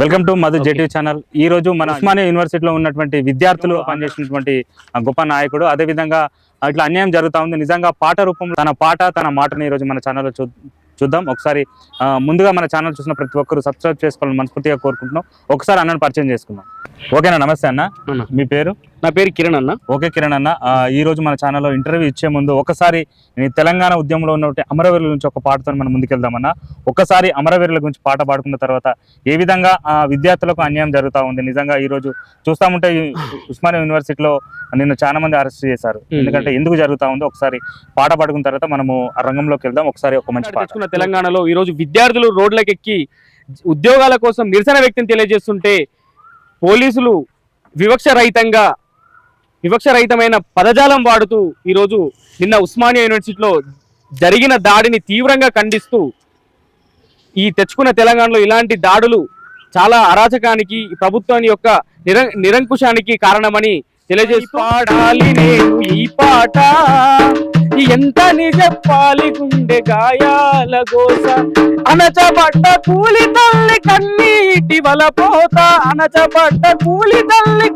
Welcome to Madhu. JT channel ఈ రోజు మన ఉస్మానియా యూనివర్సిటీలో ఉన్నటువంటి విద్యార్థులు పనిచేసినటువంటి గొప్ప నాయకుడు అదే విధంగా ఇట్లా అన్యాయం జరుగుతా ఉంది. నిజంగా పాట రూపంలో తన పాట తన మాటని ఈ రోజు మన ఛానల్లో చూ చూద్దాం. ఒకసారి ముందుగా మన ఛానల్ చూసిన ప్రతి ఒక్కరు సబ్స్క్రైబ్ చేసుకోవాలని మనస్ఫూర్తిగా కోరుకుంటున్నాం. ఒకసారి అన్నను పరిచయం చేసుకుందాం. ఓకేనా? నమస్తే అన్న. మీ పేరు? నా పేరు కిరణ్ అన్న. ఓకే కిరణ్ అన్న. ఈ రోజు మన ఛానల్లో ఇంటర్వ్యూ ఇచ్చే ముందు ఒకసారి తెలంగాణ ఉద్యమంలో ఉన్నటువంటి అమరవీరుల గురించి ఒక పాటతో మనం ముందుకెళ్దామన్నా ఒకసారి అమరవీరుల గురించి పాట పాడుకున్న తర్వాత ఏ విధంగా ఆ విద్యార్థులకు అన్యాయం జరుగుతూ ఉంది? నిజంగా ఈ రోజు చూస్తా ఉంటే ఈ ఉస్మానియా యూనివర్సిటీలో నిన్న చాలా మంది అరెస్ట్ చేశారు. ఎందుకంటే ఎందుకు జరుగుతా ఉందో ఒకసారి పాట పాడుకున్న తర్వాత మనము ఆ రంగంలోకి వెళ్దాం. ఒకసారి ఒక మంచి పాట. తెలంగాణలో ఈ రోజు విద్యార్థులు రోడ్లకు ఎక్కి ఉద్యోగాల కోసం నిరసన వ్యక్తిని తెలియజేస్తుంటే పోలీసులు వివక్ష రహితంగా వివక్ష రహితమైన పదజాలం వాడుతూ ఈరోజు నిన్న ఉస్మానియా యూనివర్సిటీలో జరిగిన దాడిని తీవ్రంగా ఖండిస్తూ ఈ తెచ్చుకున్న తెలంగాణలో ఇలాంటి దాడులు చాలా అరాచకానికి ప్రభుత్వాన్ని యొక్క నిర నిరంకుశానికి కారణమని తెలియజేసి పాడాలి నేను ఈ పాట. ఎంత చెప్పాలి గుండె గాయాల గోస. అనచబడ్డ కూలి తల్లి కన్నీటి వలపోత. అనచబడ్డ కూలి తల్లి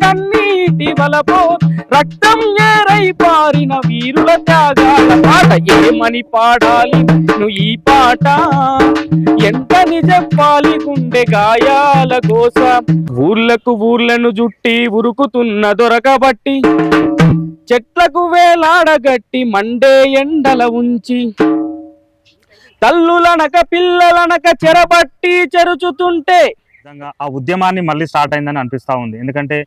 వలపోత రక్తం ఏరై పారిన వీరుల త్యాగాల పాట ఏమని పాడాలి? నువ్వు ఈ పాట ఎంత చెప్పాలి గుండె గాయాల గోస? ఊర్లకు ఊర్లను జుట్టి ఉరుకుతున్న దొరకబట్టి చెట్లకు వేలాడగట్టి మండే ఎండల ఉంచి తల్లులనక పిల్లలనక చెరబట్టి చెరుచుతుంటే ఆ ఉద్యమాన్ని మళ్ళీ స్టార్ట్ అయిందని అనిపిస్తా ఉంది. ఎందుకంటే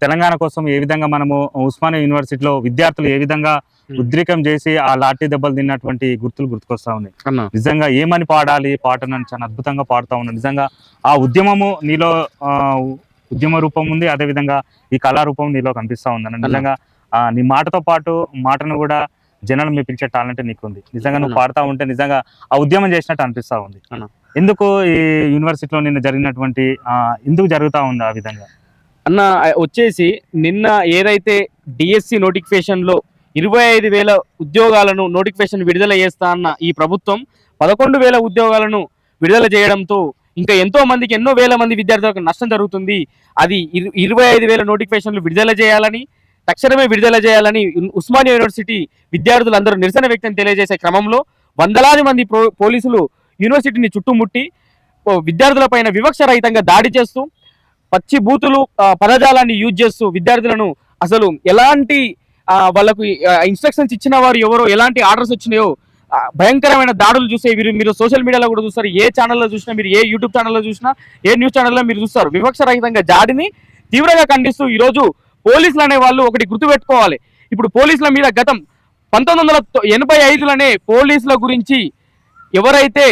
తెలంగాణ కోసం ఏ విధంగా మనము ఉస్మానియా యూనివర్సిటీలో విద్యార్థులు ఏ విధంగా. ఉద్రేకం చేసి ఆ లాఠీ దెబ్బలు తిన్నటువంటి గుర్తులు గుర్తుకొస్తా ఉన్నాయి. నిజంగా ఏమని పాడాలి? పాటను చాలా అద్భుతంగా పాడుతా ఉన్నాను నిజంగా ఆ ఉద్యమము నీలో ఆ, ఉద్యమ రూపం ఉంది అదే విధంగా ఈ కళా రూపం నీలో కనిపిస్తా ఉందన్న నిజంగా ఆ, నీ మాటతో పాటు మాటను కూడా జనాలు మెప్పించే టాలెంట్ నీకుంది. నిజంగా నువ్వు. పాడుతా ఉంటే నిజంగా ఆ ఉద్యమం చేసినట్టు అనిపిస్తా ఉంది. ఎందుకు ఈ యూనివర్సిటీలో నిన్న జరిగినటువంటి ఆ, ఎందుకు జరుగుతా ఉంది ఆ విధంగా? అన్న వచ్చేసి నిన్న ఏదైతే డిఎస్సి నోటిఫికేషన్లో ఇరవై ఐదు వేల ఉద్యోగాలను నోటిఫికేషన్ విడుదల చేస్తా అన్న ఈ ప్రభుత్వం పదకొండు వేల ఉద్యోగాలను విడుదల చేయడంతో ఇంకా ఎంతో మందికి ఎన్నో వేల మంది విద్యార్థులకు నష్టం జరుగుతుంది. అది ఇరవై ఐదు వేల నోటిఫికేషన్లు విడుదల చేయాలని తక్షణమే విడుదల చేయాలని ఉస్మానియా యూనివర్సిటీ విద్యార్థులందరూ నిరసన వ్యక్తం తెలియజేసే క్రమంలో వందలాది మంది పోలీసులు యూనివర్సిటీని చుట్టుముట్టి విద్యార్థులపైన వివక్ష రహితంగా దాడి చేస్తూ పచ్చి బూతులు పదజాలాన్ని యూజ్ చేస్తూ విద్యార్థులను అసలు ఎలాంటి వాళ్ళకు ఇన్స్ట్రక్షన్స్ ఇచ్చిన వారు ఎవరో ఎలాంటి ఆర్డర్స్ వచ్చినాయో భయంకరమైన దాడులు చూసే మీరు మీరు సోషల్ మీడియాలో కూడా చూస్తారు. ఏ ఛానల్లో చూసినా మీరు ఏ యూట్యూబ్ ఛానల్లో చూసినా ఏ న్యూస్ ఛానల్లో మీరు చూస్తారు. వివక్ష రహితంగా జాడిని తీవ్రంగా ఖండిస్తూ ఈరోజు పోలీసులు అనే వాళ్ళు ఒకటి గుర్తుపెట్టుకోవాలి. ఇప్పుడు పోలీసుల మీద గతం పంతొమ్మిది వందల ఎనభై ఐదులోనే పోలీసుల గురించి ఎవరైతే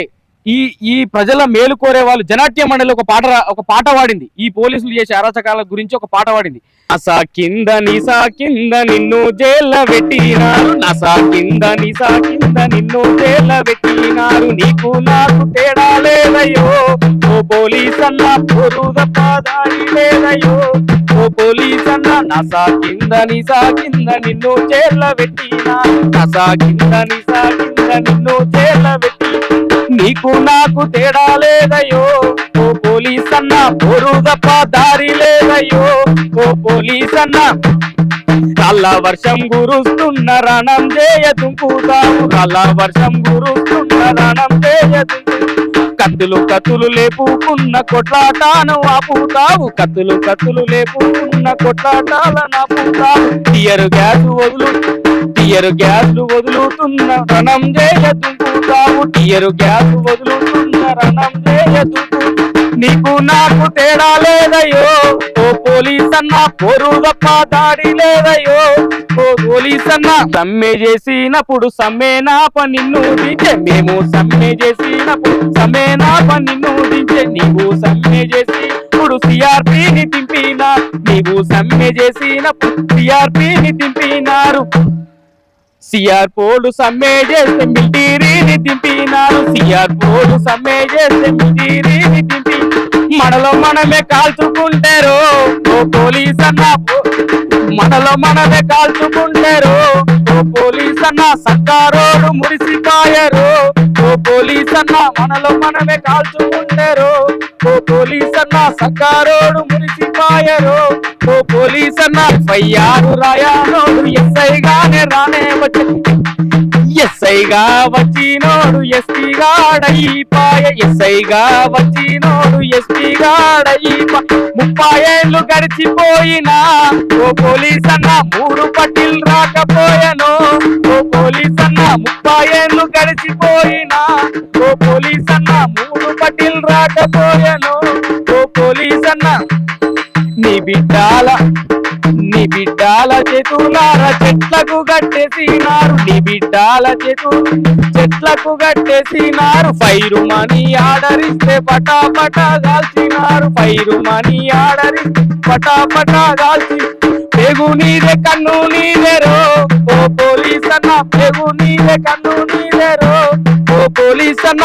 ఈ ఈ ప్రజల మేలు కోరే వాళ్ళు జనాట్య మండలి ఒక పాట ఒక పాట పాడింది. ఈ పోలీసులు చేసే అరాచకాల గురించి ఒక పాట పాడింది. నసా కింద నిసా కింద నిన్ను జైల పెట్టినారు. నసా కింద నిసా కింద నిన్ను జైల పెట్టినారు. నీకు నాకు తేడా లేదయ్యో. ఓ పోలీస్ అన్న పొరుద పాదాడి లేదయ్యో. ఓ పోలీస్ అన్న నసా కింద నిసా కింద నిన్ను జైల పెట్టినారు. నసా కింద నిసా కింద నిన్ను జైల పెట్టి నీకు నాకు తేడా లేదయ్యో. ఓ పోలీస్ అన్న పొరు తప్ప దారి లేదయ్యో. ఓ పోలీస్ అన్న కళ్ళ వర్షం గురుస్తున్న రణం చేయ దుంకుతావు కళ్ళ వర్షం గురుస్తున్న రణం చేయ కత్తులు కత్తులు లేపుకున్న కొట్లాటాను ఆపుతావు. కత్తులు కత్తులు లేపుకున్న ఉన్న కొట్లాటాల నా ఆపుతావు టియరు గ్యాస్ వదులు టియరు గ్యాస్ వదులుతున్న రణం చేయ దుంకుతావు. టియరు గ్యాస్ వదులుతున్న రణం చేయ దుంకు నీకు నాకు తేడా లేదయ్యో ఓ పోలీస్ అన్న పొరు తప్ప దాడి లేదయ్యో ఓ పోలీస్ అన్న సమ్మె చేసినప్పుడు సమ్మె నా నిన్ను దించే. మేము సమ్మె చేసినప్పుడు సమ్మె నా నిన్ను దించే. నీవు సమ్మె చేసి ఇప్పుడు సిఆర్పిని నీవు సమ్మె చేసిన సిఆర్పిని దింపినారు. సిఆర్ పోలు సమ్మె చేస్తే మిలిటరీని దింపినారు. సిఆర్ పోలు సమ్మె చేస్తే మిలిటరీని దింపి మనలో మనమే కాల్చుకుంటారు. ఓ పోలీస్ అన్న మనలో మనమే కాల్చుకుంటారు. ఓ పోలీస్ అన్న సర్కారోడు మురిసిపాయరు. ఓ పోలీస్ అన్న మనలో మనమే కాల్చుకుంటారు. ఓ పోలీస్ అన్న సర్కారోడు మురిసిపాయరు. ఓ పోలీస్ అన్న పయ్యారు రాయానోడు ఎస్ఐగానే రానే వచ్చి ఎస్ఐగా వచ్చినోడు ఎస్పీ గాడయిపాయ ఎస్ఐగా వచ్చినోడు ఎస్పీ గాడయిపా ఏళ్ళు గడిచిపోయినా ఓ పోలీస్ అన్న మూడు పట్టిల్ రాకపోయాను. ఓ పోలీస్ అన్న ముప్పై ఏళ్ళు గడిచిపోయినా ఓ పోలీస్ అన్న మూడు పట్టిల్ రాకపోయాను. ఓ పోలీస్ అన్న నీ బిడ్డాల బిడ్డాల చేతులార చెట్లకు గట్టేసినారు నీ బిడ్డాల చేతు చెట్లకు గట్టేసినారు ఫైరు మనీ ఆర్డర్ ఇస్తే పటా పటా ఫైరు మనీ ఆర్డర్ పటా పటా కాల్చి పెగు నీదే కన్ను నీదేరో ఓ పోలీస్ అన్న పెగు నీదే కన్ను నీదేరో ఓ పోలీస్ అన్న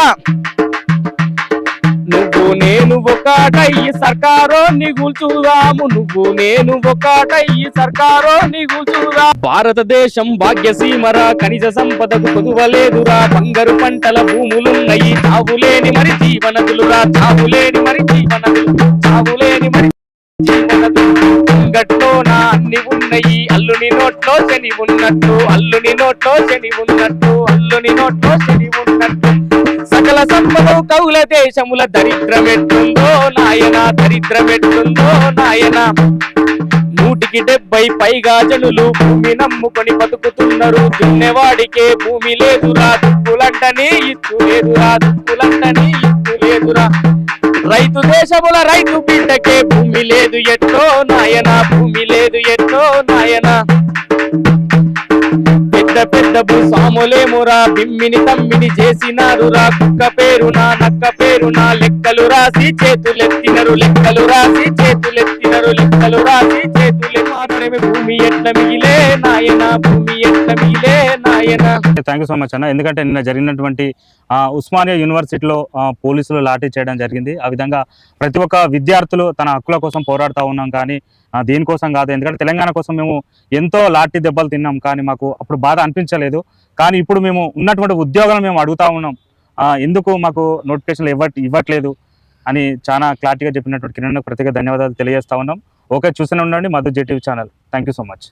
నేను ఒకటయ్యి సర్కారో నిగుల్చుదాము నువ్వు నేను ఒకటయ్యి సర్కారో నిగుల్చుదా భారతదేశం భాగ్యసీమరా ఖనిజ సంపదకు కొదువలేదురా బంగారు పంటల భూములున్నయి. చావులేని మరి జీవనదులురా చావులేని మరి జీవనదులు చావులేని మరి జీవనదులు అన్ని ఉన్నాయి. అల్లుని నోట్లో శని ఉన్నట్టు. అల్లుని నోట్లో శని ఉన్నట్టు. అల్లుని నోట్లో శని ఉన్నట్టు. సకల సంపద కౌల దేశముల దరిద్రమెట్టుందో నాయన దరిద్రమెట్టుందో నాయన. నూటికి డెబ్బై పైగా జనులు భూమి నమ్ముకొని బతుకుతున్నారు. దున్నేవాడికే భూమి లేదురా దుక్కులంటనే ఇత్తు లేదురా దుక్కులంటనే ఇత్తు లేదురా. రైతు దేశముల రైతు బిడ్డకే భూమి లేదు ఎట్టో నాయన భూమి లేదు ఎట్టో నాయన. పెద్ద పెద్ద భూస్వాములేమురా బిమ్మిని తమ్మిని చేసినారురా కుక్క పేరునా నక్క పేరునా లెక్కలు రాసి చేతులెత్తినరు లెక్కలు రాసి చేతులెత్తినరు లెక్కలు రాసి చేతులెత్తినరు భూమి ఎట్ల మిగిలే నాయన భూమి ఎట్ల మిగిలే నాయన. థ్యాంక్ యూ సో మచ్ అన్న. ఎందుకంటే నిన్న జరిగినటువంటి ఉస్మానియా యూనివర్సిటీలో పోలీసులు లాఠీ చేయడం జరిగింది. ఆ విధంగా ప్రతి ఒక్క విద్యార్థులు తన హక్కుల కోసం పోరాడుతూ ఉన్నాం కానీ దేనికోసం కాదు. ఎందుకంటే తెలంగాణ కోసం మేము ఎంతో లాఠీ దెబ్బలు తిన్నాం. కానీ మాకు అప్పుడు బాధ అనిపించలేదు. కానీ ఇప్పుడు మేము ఉన్నటువంటి ఉద్యోగాలు మేము అడుగుతా ఉన్నాం. ఎందుకు మాకు నోటిఫికేషన్లు ఇవ్వ ఇవ్వట్లేదు అని చాలా క్లారిటీగా చెప్పినటువంటి కిరణ్ ప్రత్యేక ధన్యవాదాలు తెలియజేస్తా ఉన్నాం. ఓకే చూస్తూనే ఉండండి. Madhu జెటివ్ channel. Thank you so much